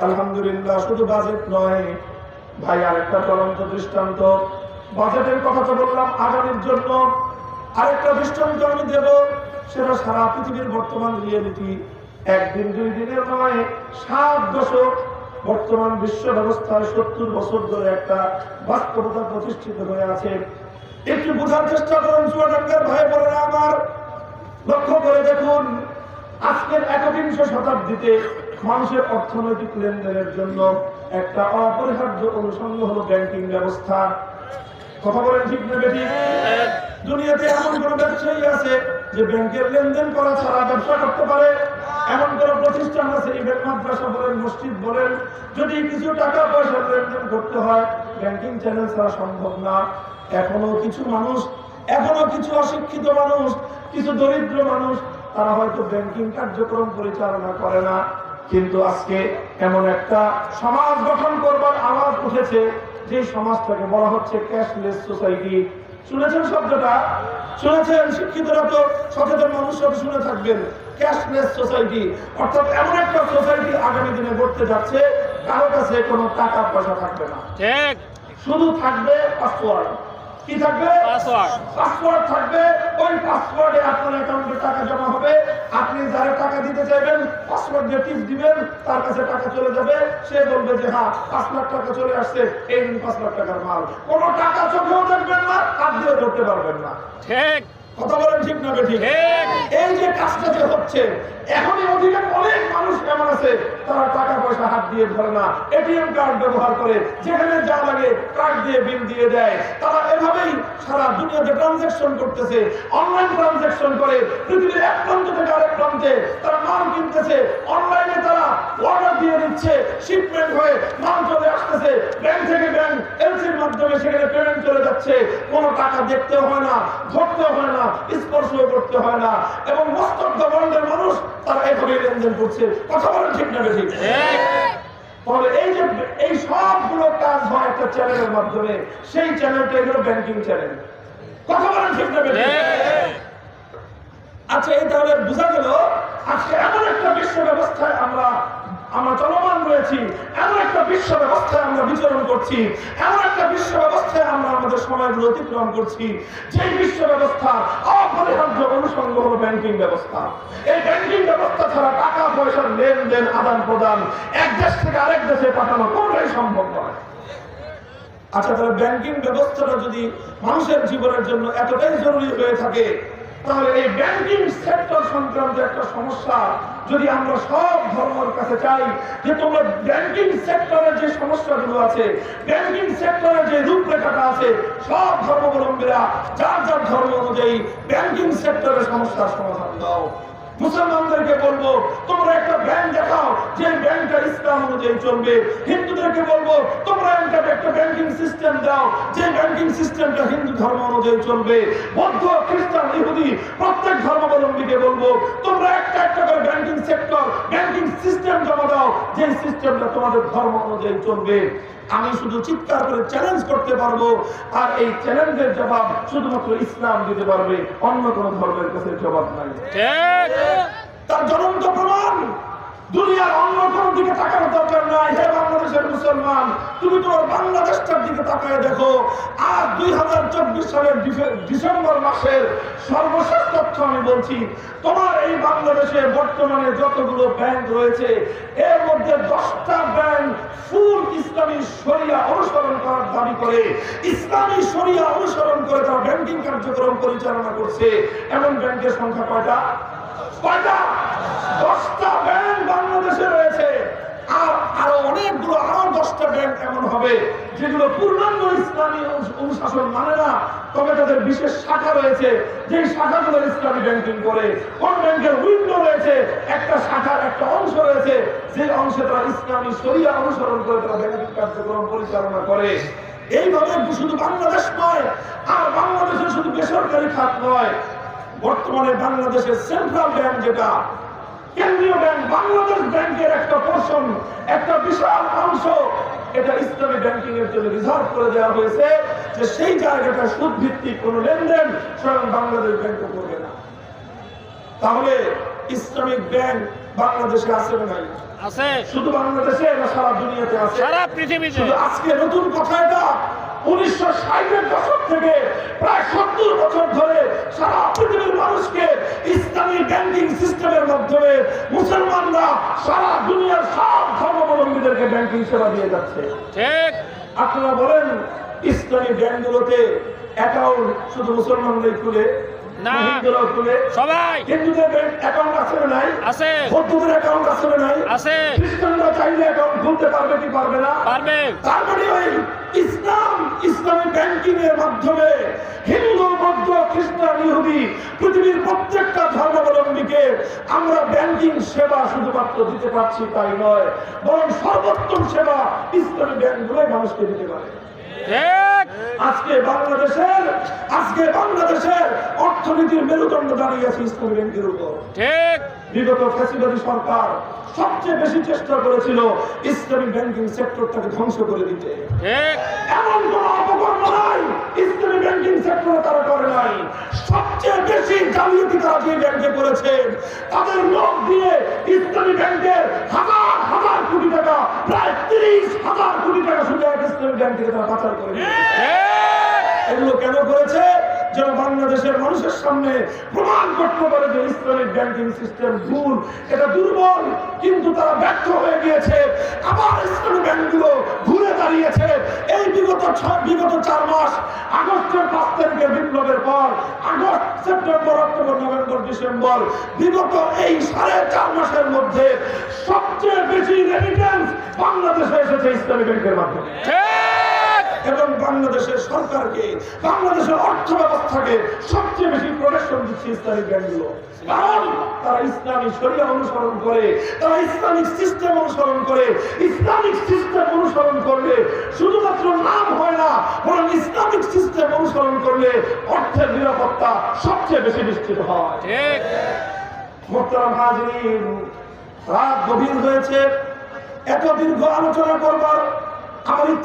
আলহামদুলিল্লাহ, শুধু বাজেট নয়। ভাই, আরেকটা চলন্ত দৃষ্টান্ত। বাজেটের কথা তো বললাম আগামীর জন্য। আরেকটা দৃষ্টান্ত আমি দেব, সেটা সারা পৃথিবীর বর্তমান রিয়েলিটি একদিন, দুই দিনের নয়, সাত দশক বর্তমান বিশ্ব ব্যবস্থায় সত্তর বছর ধরে একটা বাস্তবতা প্রতিষ্ঠিত হয়ে আছে। একটু বোঝার চেষ্টা করুন চুয়াডাঙ্গার ভাই বোনেরা আমার। লক্ষ্য করে দেখুন, আজকের একবিংশ শতাব্দীতে মানুষের অর্থনৈতিক লেনদেনের জন্য একটা অপরিহার্য অনুষঙ্গ হলো ব্যাংকিং ব্যবস্থা। কথা বলেন ঠিক না বেটি দুনিয়াতে এমন কোন ব্যবসায়ী আছে যে ব্যাংকের লেনদেন করা ছাড়া ব্যবসা করতে পারে? এমন কোন প্রতিষ্ঠান আছে, ইভেন মাদ্রাসা বলেন, মসজিদ বলেন, যদি কিছু টাকা পয়সা লেনদেন করতে হয়, ব্যাংকিং চ্যানেল ছাড়া সম্ভব না। এখনও কিছু মানুষ, এখনও কিছু অশিক্ষিত মানুষ, কিছু দরিদ্র মানুষ, তারা হয়তো ব্যাংকিং কার্যক্রম পরিচালনা করে না। কিন্তু আজকে এমন একটা সমাজ গঠন করবার আওয়াজ উঠেছে যে সমাজটাকে বলা হচ্ছে ক্যাশলেস সোসাইটি শুনেছেন শব্দটা? শুনেছেন শিক্ষিতরা তো সচেতন মানুষ সব শুনে থাকবেন ক্যাশলেস সোসাইটি অর্থাৎ এমন একটা সোসাইটি আগামী দিনে গড়তে যাচ্ছে কারও কাছে কোনো টাকা পয়সা থাকবে না। ঠিক। শুধু থাকবে পাসওয়ার্ড কি থাকবে? পাসওয়ার্ড। থাকবে। ওই পাসওয়ার্ডে আপনার অ্যাকাউন্টে টাকা জমা হবে। আপনি যারা টাকা দিতে চাইবেন পাসওয়ার্ড দিয়ে টিপ দিবেন তার কাছে টাকা চলে যাবে। সে বলবে যে হ্যাঁ পাঁচ লাখ টাকা চলে আসছে। এই দিন পাঁচ লাখ টাকার মাল। কোনো টাকা চোখেও দেখবেন না হাত দিয়ে ধরতে পারবেন না। ঠিক। কথা বলেন ঠিক না বেঠিক? ঠিক। এই যে কাজটা যে হচ্ছে এখনই অধিকার অনেক মানুষ এমন আছে তারা টাকা পয়সা হাত দিয়ে ধরে না। এটিএম কার্ড ব্যবহার করে যেখানে যা লাগে দিয়ে বিল দিয়ে দেয়। তারা এভাবেই সারা দুনিয়াতে ট্রানজাকশন করতেছে অনলাইন ট্রানজাকশন করে পৃথিবীর এক প্রান্ত থেকে আরেক প্রান্তে তারা মাল কিনতেছে অনলাইনে তারা অর্ডার দিয়ে দিচ্ছে শিপমেন্ট হয়ে মাল চলে আসতেছে। ব্যাংক থেকে ব্যাংক এলসির মাধ্যমে সেখানে পেমেন্ট চলে যাচ্ছে। কোনো টাকা দেখতে হয় না ধরতেও হয় না স্পর্শ করতে হয় না। এবং মস্তক দমন্ডের মানুষ তারা এভাবে লেনদেন করছে। কথা বলেন ঠিক না বেশি ঠিক। তাহলে এই এই সবগুলো কাজ হয় একটা চ্যানেলের মাধ্যমে। সেই চ্যানেলটা হলো ব্যাংকিং চ্যানেল কথা বলেন ঠিক না আচ্ছা এই তাহলে বোঝা গেল আজকে এমন একটা বিশ্ব ব্যবস্থায় আমরা আমরা চলমান রয়েছি এমন একটা বিশ্ব ব্যবস্থায় আমরা বিচরণ করছি। এমন একটা বিশ্ব ব্যবস্থায় আমরা আমাদের সময়গুলো অতিক্রম করছি। যেই বিশ্ব ব্যবস্থা অপরিহার্য অনুষঙ্গ হলো ব্যাংকিং ব্যবস্থা। এই ব্যাংকিং ব্যবস্থা ছাড়া টাকা পয়সার লেনদেন, আদান প্রদান এক দেশ থেকে আরেক দেশে পাঠানো কোনটাই সম্ভব নয়। আচ্ছা তাহলে ব্যাংকিং ব্যবস্থাটা যদি মানুষের জীবনের জন্য এতটাই জরুরি হয়ে থাকে তাহলে এই ব্যাংকিং সেক্টর সংক্রান্ত একটা সমস্যা। যদি আমরা সব ধর্মের কাছে চাই যে তোমরা ব্যাংকিং সেক্টরে যে সমস্যাগুলো আছে, ব্যাংকিং সেক্টরে যে রূপরেখাটা আছে, সব ধর্মাবলম্বীরা যার যার ধর্ম অনুযায়ী ব্যাংকিং সেক্টরে সমস্যার সমাধান দাও। মুসলমানদেরকে বলব, তোমরা একটা ব্যাংক দেখাও, যে ব্যাংকটা ইসলাম অনুযায়ী চলবে। হিন্দুদেরকে বলব, তোমরা একটা একটা ব্যাংকিং সিস্টেম দাও, যে ব্যাংকিং সিস্টেমটা হিন্দু ধর্ম অনুযায়ী চলবে। বৌদ্ধ, খ্রিস্টান, ইহুদি, প্রত্যেক ধর্মাবলম্বীকে বলব, তোমরা একটা একটা করে সেক্টর ব্যাংকিং সিস্টেম জমা দাও যে সিস্টেমটা তোমাদের ধর্ম অনুযায়ী চলবে। আমি শুধু চিৎকার করে চ্যালেঞ্জ করতে পারব আর এই চ্যালেঞ্জের জবাব শুধুমাত্র ইসলাম দিতে পারবে। অন্য কোন ধর্মের কাছে জবাব নাই। তার জ্বলন্ত প্রমাণ দুনিয়ার অন্য কোন দিকে তাকানোর দরকার নাই। হে বাংলাদেশের মুসলমান, তুমি তোমার বাংলাদেশটার দিকে তাকায় দেখো। আর দুই হাজার চব্বিশ সালের ডিসেম্বর মাসের সর্বশেষ তথ্য আমি বলছি, তোমার এই বাংলাদেশে বর্তমানে যতগুলো ব্যাংক রয়েছে, এর মধ্যে দশটা ব্যাংক ফুল ইসলামী শরিয়া অনুসরণ করার দাবি করে। ইসলামী শরিয়া অনুসরণ করে তারা ব্যাংকিং কার্যক্রম পরিচালনা করছে। এমন ব্যাংকের সংখ্যা কয়টা? মানে কোন ব্যাংকের উইন্ডো রয়েছে, একটা শাখার একটা অংশ রয়েছে যে অংশে তারা ইসলামী অনুসরণ করে তারা পরিচালনা করে। এইভাবে শুধু বাংলাদেশ নয়, আর বাংলাদেশের শুধু বেসরকারি খাত নয় বর্তমানে বাংলাদেশের সেন্ট্রাল ব্যাংক যেটা কেন্দ্রীয় ব্যাংক বাংলাদেশ ব্যাংকের একটা পোর্শন একটা বিশাল অংশ এটা ইসলামী ব্যাংকিং এর জন্য রিজার্ভ করে দেওয়া হয়েছে যে সেই জায়গাটা সুদ ভিত্তিক কোনো লেনদেন স্বয়ং বাংলাদেশ ব্যাংক করবে না। তাহলে ইসলামিক ব্যাংক বাংলাদেশে আছে না আছে। শুধু বাংলাদেশে না সারা দুনিয়াতে আছে? সারা পৃথিবীতে। শুধু আজকে নতুন কথা এটা উনিশশো ষাটের দশক থেকে প্রায় সত্তর বছর ধরে সারা পৃথিবীর মানুষকে ইসলামী ব্যাংকিং সিস্টেমের মাধ্যমে মুসলমানরা সারা দুনিয়ার সব ধর্মাবলম্বীদেরকে ব্যাংকিং সেবা দিয়ে যাচ্ছে। ঠিক। আপনারা বলেন ইসলামী ব্যাংকগুলোতে অ্যাকাউন্ট শুধু মুসলমানরাই খুলে? না। সবাই। হিন্দুদের অ্যাকাউন্ট আছে নাই? আছে। বৌদ্ধদের অ্যাকাউন্ট আছে নাই? আছে। খ্রিস্টানরা চাইলে অ্যাকাউন্ট খুলতে পারবে কি পারবে না? পারবে। তার মানে ওই ইসলাম ইসলামী ব্যাংকিং এর মাধ্যমে হিন্দু বৌদ্ধ খ্রিস্টান ইহুদি পৃথিবীর প্রত্যেকটা ধর্মাবলম্বীকে আমরা ব্যাংকিং সেবা শুধুমাত্র দিতে পারছি তাই নয় বরং সর্বোত্তম সেবা ইসলামী ব্যাংকগুলোই মানুষকে দিতে পারে। আজকে বাংলাদেশের আজকে বাংলাদেশের অর্থনীতির মেরুদণ্ড দাঁড়িয়ে আছে ইসলামী ব্যাংকের উপর। ঠিক। বিগত ফ্যাসিবাদী সরকার সবচেয়ে বেশি চেষ্টা করেছিল ইসলামী ব্যাংকিং সেক্টরটাকে ধ্বংস করে দিতে। এমন কোন ব্যাংকিং সেক্টরে তারা করে নাই। সবচেয়ে বেশি জালিয়াতি তারা যে ব্যাংকে করেছে তাদের লোক দিয়ে ইসলামী ব্যাংকের হাজার হাজার কোটি টাকা প্রায় তিরিশ হাজার কোটি টাকা শুধু এক ইসলামী ব্যাংক থেকে তারা পাচার করে এগুলো কেন করেছে? যেন বাংলাদেশের মানুষের সামনে প্রমাণ করতে পারে যে ইসলামিক ব্যাংকিং সিস্টেম ভুল, এটা দুর্বল, কিন্তু তারা ব্যর্থ হয়ে গিয়েছে। আবার ইসলামী ব্যাংকগুলো ঘুরে দাঁড়িয়েছে। এই বিগত বিগত চার মাস, আগস্টের পাঁচ তারিখের বিপ্লবের পর, August, September, October, November, December, বিগত এই সাড়ে চার মাসের মধ্যে সবচেয়ে বেশি রেমিটেন্স বাংলাদেশে এসেছে ইসলামী ব্যাংকের মাধ্যমে। এবং বাংলাদেশের সরকারকে বাংলাদেশের অর্থ ব্যবস্থাকে সবচেয়ে বেশি প্রোটেকশন দিচ্ছে ইসলামিক ব্যাংকগুলো। কারণ তারা ইসলামী অনুসরণ করে তারা ইসলামিক সিস্টেম অনুসরণ করে ইসলামিক সিস্টেম অনুসরণ করলে শুধুমাত্র নাম হয় না বরং ইসলামিক সিস্টেম অনুসরণ করলে অর্থের নিরাপত্তা সবচেয়ে বেশি নিশ্চিত হয়। ঠিক। মোহতারাম হাজরিন রাত গভীর হয়েছে এত দীর্ঘ আলোচনা করবার আমার ইচ্ছা